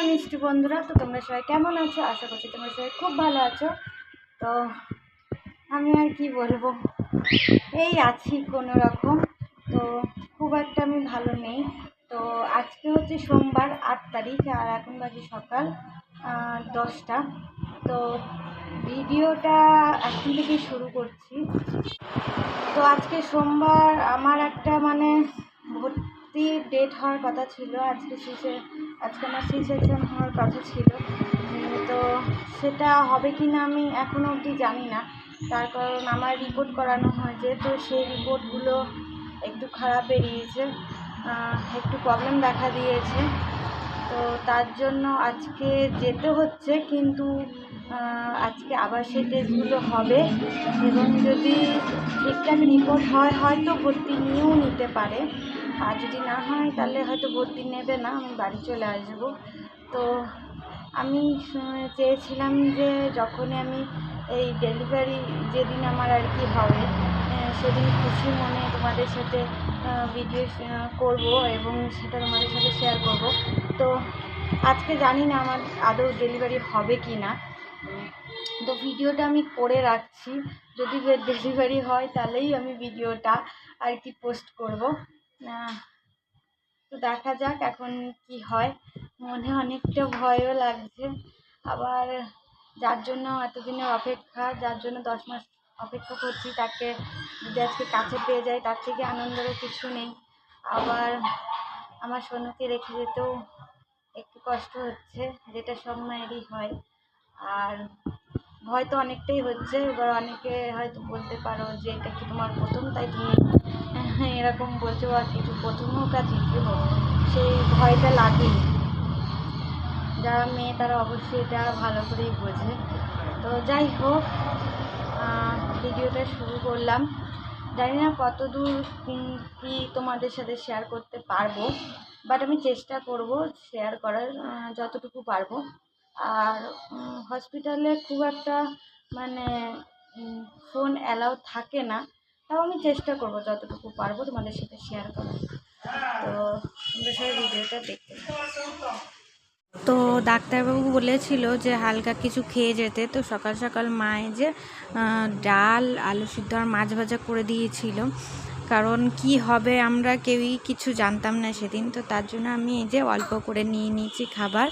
High মিষ্টি বন্ধুরা, তো তোমরা সবাই কেমন আছো? আশা করছি তোমরা সবাই খুব ভালো আছো। তো আমি আর কি বলব? এই আছি কোনো রকম। তো খুব একটা আমি ভালো নেই। তো আজকে হচ্ছে সোমবার, আট তারিখ, আর এখন বাজে সকাল দশটা। তো ভিডিওটা এখন থেকেই শুরু করছি। তো আজকে সোমবার আমার একটা মানে ভর্তি ডেট হওয়ার কথা ছিল। আজকে শেষে আজকে আমার সি সেকশন হওয়ার কথা ছিল। তো সেটা হবে কি না আমি এখনও অবধি জানি না। তার কারণ আমার রিপোর্ট করানো হয়েছে, তো সেই রিপোর্টগুলো একটু খারাপ বেরিয়েছে একটু প্রবলেম দেখা দিয়েছে। তো তার জন্য আজকে যেতে হচ্ছে, কিন্তু আজকে আবার সেই টেস্টগুলো হবে এবং যদি ঠিকঠাক রিপোর্ট হয়, হয়তো ভর্তি নিয়েও নিতে পারে। আর যদি না হয়, তাহলে হয়তো ভর্তি নেবে না, আমি বাড়ি চলে আসব। তো আমি চেয়েছিলাম যে যখনই আমি এই ডেলিভারি যেদিন আমার আর কি হবে সেদিন খুশি মনে তোমাদের সাথে ভিডিও করব এবং সেটা তোমাদের সাথে শেয়ার করব। তো আজকে জানি না আমার আদৌ ডেলিভারি হবে কি না। তো ভিডিওটা আমি করে রাখছি। যদি ডেলিভারি হয়, তাহলেই আমি ভিডিওটা আর কি পোস্ট করব। তো দেখা যাক এখন কি হয়। মনে অনেকটা ভয়ও লাগছে। আবার যার জন্য এতদিনের অপেক্ষা, যার জন্য দশ মাস অপেক্ষা করছি, তাকে যদি আজকে কাছে পেয়ে যাই, তার থেকে আনন্দেরও কিছু নেই। আবার আমার সোনুকে রেখে যেতেও একটু কষ্ট হচ্ছে, যেটা সব মায়েরই হয়। আর ভয় তো অনেকটাই হচ্ছে, এবার অনেকে হয়তো বলতে পারো যে এটা কি তোমার প্রথম? তাই তুমি এরকম বলছো আর কিছু প্রথম হোক আর দ্বিতীয় হোক, সেই ভয়টা লাগেই। যারা মেয়ে তারা অবশ্যই এটা ভালো করেই বোঝে। তো যাই হোক ভিডিওটা শুরু করলাম। জানি না কত দূর কি তোমাদের সাথে শেয়ার করতে পারব বাট আমি চেষ্টা করব শেয়ার করার যতটুকু পারব। আর হসপিটালে খুব একটা মানে ফোন অ্যালাউ থাকে না। তাও আমি চেষ্টা করব যতটুকু পারব তোমাদের সাথে শেয়ার করার। তো, তোমরা সবাই ভিডিওটা দেখতে তো ডাক্তারবাবু বলেছিল যে হালকা কিছু খেয়ে যেতে। তো সকাল সকাল মায়ে যে ডাল, আলু সিদ্ধ আর মাছ ভাজা করে দিয়েছিল। কারণ কি হবে আমরা কেউই কিছু জানতাম না সেদিন। তো তার জন্য আমি এই যে অল্প করে নিয়ে নিয়েছি খাবার।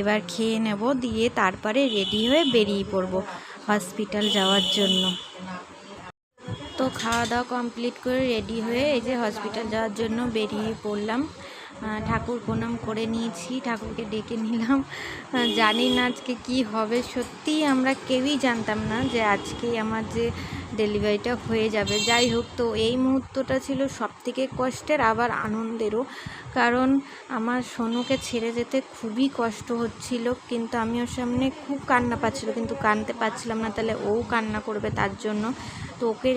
এবার খেয়ে নেব, দিয়ে তারপরে রেডি হয়ে বেরিয়ে পড়ব হসপিটাল যাওয়ার জন্য। তো খাওয়া দাওয়া কমপ্লিট করে রেডি হয়ে এই যে হসপিটাল যাওয়ার জন্য বেরিয়ে পড়লাম। ঠাকুর প্রণাম করে নিয়েছি, ঠাকুরকে ডেকে নিলাম। জানি না আজকে কি হবে, সত্যিই আমরা কেউই জানতাম না যে আজকেই আমার যে ডেলিভারিটা হয়ে যাবে। যাই হোক, তো এই মুহূর্তটা ছিল সব থেকে কষ্টের, আবার আনন্দেরও। কারণ আমার সোনুকে ছেড়ে যেতে খুবই কষ্ট হচ্ছিল, কিন্তু আমি ওর সামনে খুব কান্না পাচ্ছিল, কিন্তু কানতে পারছিলাম না, তাহলে ও কান্না করবে তার জন্য। তো ওকে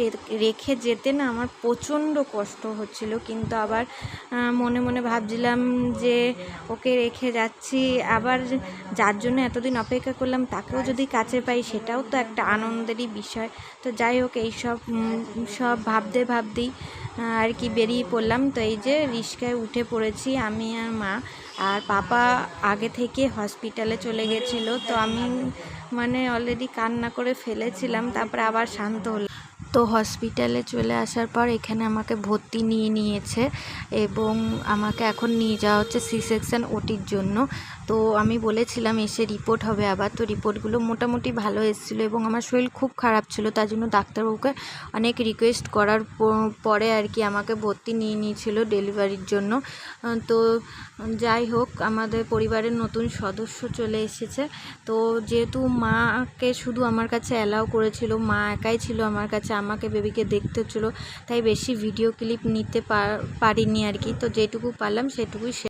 রেখে যেতে না আমার প্রচণ্ড কষ্ট হচ্ছিল, কিন্তু আবার মনে মনে ভাবছিলাম যে ওকে রেখে যাচ্ছি। আবার যার জন্য এতদিন অপেক্ষা করলাম, তাকেও যদি কাছে পাই, সেটাও তো একটা আনন্দেরই বিষয়। তো যাই হোক এইসব উম, সব ভাবতে ভাবতেই আর কি বেরিয়ে পড়লাম। তো এই যে রিক্সায় উঠে পড়েছি আমি আর মা। আর পাপা আগে থেকে হসপিটালে চলে গেছিল। তো আমি মানে অলরেডি কান্না করে ফেলেছিলাম তারপরে আবার শান্ত হলাম। তো হসপিটালে চলে আসার পর এখানে আমাকে ভর্তি নিয়ে নিয়েছে এবং আমাকে এখন নিয়ে যাওয়া হচ্ছে সি সেকশন ওটির জন্য। তো আমি বলেছিলাম, এসে রিপোর্ট হবে আবার। তো রিপোর্টগুলো মোটামুটি ভালো এসেছিল এবং আমার শরীর খুব খারাপ ছিল, তার জন্য ডাক্তারবাবুকে অনেক রিকোয়েস্ট করার পরে আর কি আমাকে ভর্তি নিয়ে নিয়েছিল ডেলিভারির জন্য। তো যাই হোক, আমাদের পরিবারের নতুন সদস্য চলে এসেছে। তো যেহেতু মাকে শুধু আমার কাছে অ্যালাউ করেছিল, মা একাই ছিল আমার কাছে, আমাকে বেবিকে দেখতে হচ্ছিল, তাই বেশি ভিডিও ক্লিপ নিতে পারিনি আর কি। তো যেটুকু পারলাম সেটুকুই